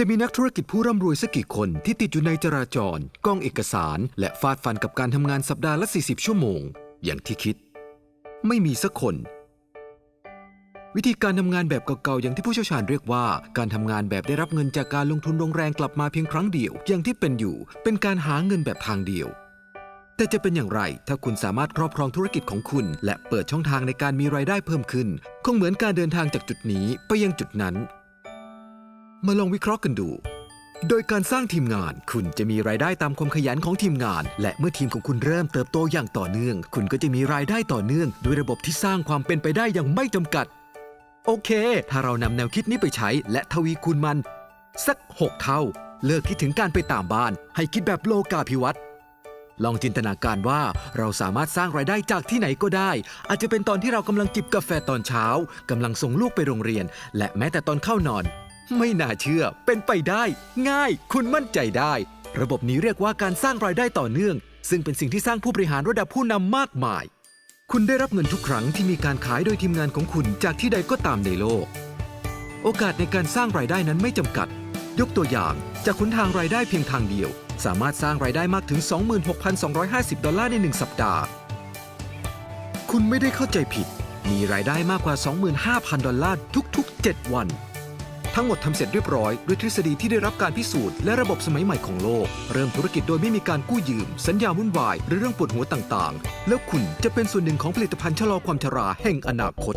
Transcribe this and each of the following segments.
จะมีนักธุรกิจผู้ร่ำรวยสักกี่คนที่ติดอยู่ในจราจรกล้องเอกสาร และฟาดฟันกับการทำงานสัปดาห์ละ 40 ชั่วโมง อย่างที่คิด ไม่มีสักคน วิธีการทำงานแบบเก่าๆ อย่างที่ผู้เชี่ยวชาญเรียกว่า การทำงานแบบได้รับเงินจากการลงทุนลงแรงกลับมาเพียงครั้งเดียว อย่างที่เป็นอยู่ เป็นการหาเงินแบบทางเดียวแต่จะเป็นอย่างไร ถ้าคุณสามารถครอบครองธุรกิจของคุณ และเปิดช่องทางในการมีรายได้เพิ่มขึ้น คงเหมือนการเดินทางจากจุดนี้ไปยังจุดนั้น มาลองวิเคราะห์กันดู โดยการสร้างทีมงาน คุณจะมีรายได้ตามความขยันของทีมงาน และเมื่อทีมของคุณเริ่มเติบโตอย่างต่อเนื่อง คุณก็จะมีรายได้ต่อเนื่อง ด้วยระบบที่สร้างความเป็นไปได้อย่างไม่จำกัด โอเค ถ้าเรานำแนวคิดนี้ไปใช้ และทวีคูณมัน สัก 6 เท่า เลิกคิดถึงการไปตามบ้าน ให้คิดแบบโลกาภิวัตน์ลองจินตนาการว่าเราสามารถสร้างรายได้จากที่ไหนก็ได้ อาจจะเป็นตอนที่เรากำลังจิบกาแฟตอนเช้ากำลังส่งลูกไปโรงเรียน และแม้แต่ตอนเข้านอน ไม่น่าเชื่อ เป็นไปได้ ง่าย คุณมั่นใจได้ ระบบนี้เรียกว่าการสร้างรายได้ต่อเนื่อง ซึ่งเป็นสิ่งที่สร้างผู้บริหารระดับผู้นำมากมาย คุณได้รับเงินทุกครั้งที่มีการขายโดยทีมงานของคุณจากที่ใดก็ตามในโลก โอกาสในการสร้างรายได้นั้นไม่จำกัด ยกตัวอย่าง จากขุนทางรายได้เพียงทางเดียว สามารถสร้างรายได้มากถึง 26,250 ดอลลาร์ใน 1 สัปดาห์ คุณไม่ได้เข้าใจผิด มีรายได้มากกว่า 25,000 ดอลลาร์ทุก ๆ 7 วัน ทั้งหมดทำเสร็จเรียบร้อยด้วยทฤษฎีที่ได้รับการพิสูจน์และระบบสมัยใหม่ของโลก เริ่มธุรกิจโดยไม่มีการกู้ยืม สัญญาวุ่นวาย หรือเรื่องปวดหัวต่างๆ แล้วคุณจะเป็นส่วนหนึ่งของผลิตภัณฑ์ชะลอความชราแห่งอนาคต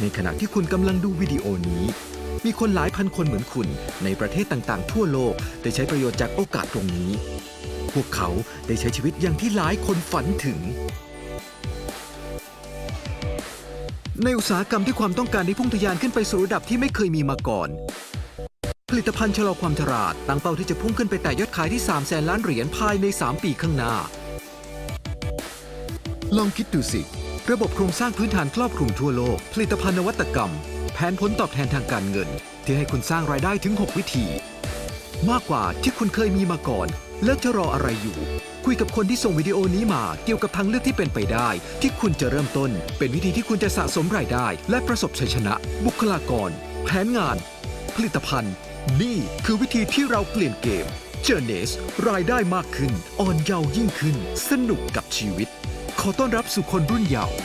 ในขณะที่คุณกำลังดูวิดีโอนี้ มีคนหลายพันคนเหมือนคุณ ในประเทศต่างๆ ทั่วโลกได้ใช้ประโยชน์จากโอกาสตรงนี้ พวกเขาได้ใช้ชีวิตอย่างที่หลายคนฝันถึง ในอุตสาหกรรมที่ความต้องการได้พุ่งทะยานขึ้นไปสู่ระดับที่ไม่เคยมีมาก่อน ผลิตภัณฑ์ชะลอความชราตั้งเป้าที่จะพุ่งขึ้นไปแต่ยอดขายที่3แสนล้านเหรียญภายใน 3 ปีข้างหน้า ลองคิดดูสิ ระบบโครงสร้างพื้นฐานครอบคลุมทั่วโลก ผลิตภัณฑ์นวัตกรรม แผนผลตอบแทนทางการเงิน ที่ให้คุณสร้างรายได้ถึง 6 วิธี มากกว่าที่คุณเคยมีมาก่อน แล้วจะรออะไรอยู่ คุยกับคนที่ส่งวิดีโอนี้มาเกี่ยวกับทางเลือกที่เป็นไปได้ ที่คุณจะเริ่มต้น เป็นวิธีที่คุณจะสะสมรายได้ และประสบชัยชนะ บุคลากร แผนงาน ผลิตภัณฑ์ นี่คือวิธีที่เราเปลี่ยนเกม เจอเนสรายได้มากขึ้น อ่อนเยาว์ยิ่งขึ้น สนุกกับชีวิต ขอต้อนรับสู่คนรุ่นเยาว์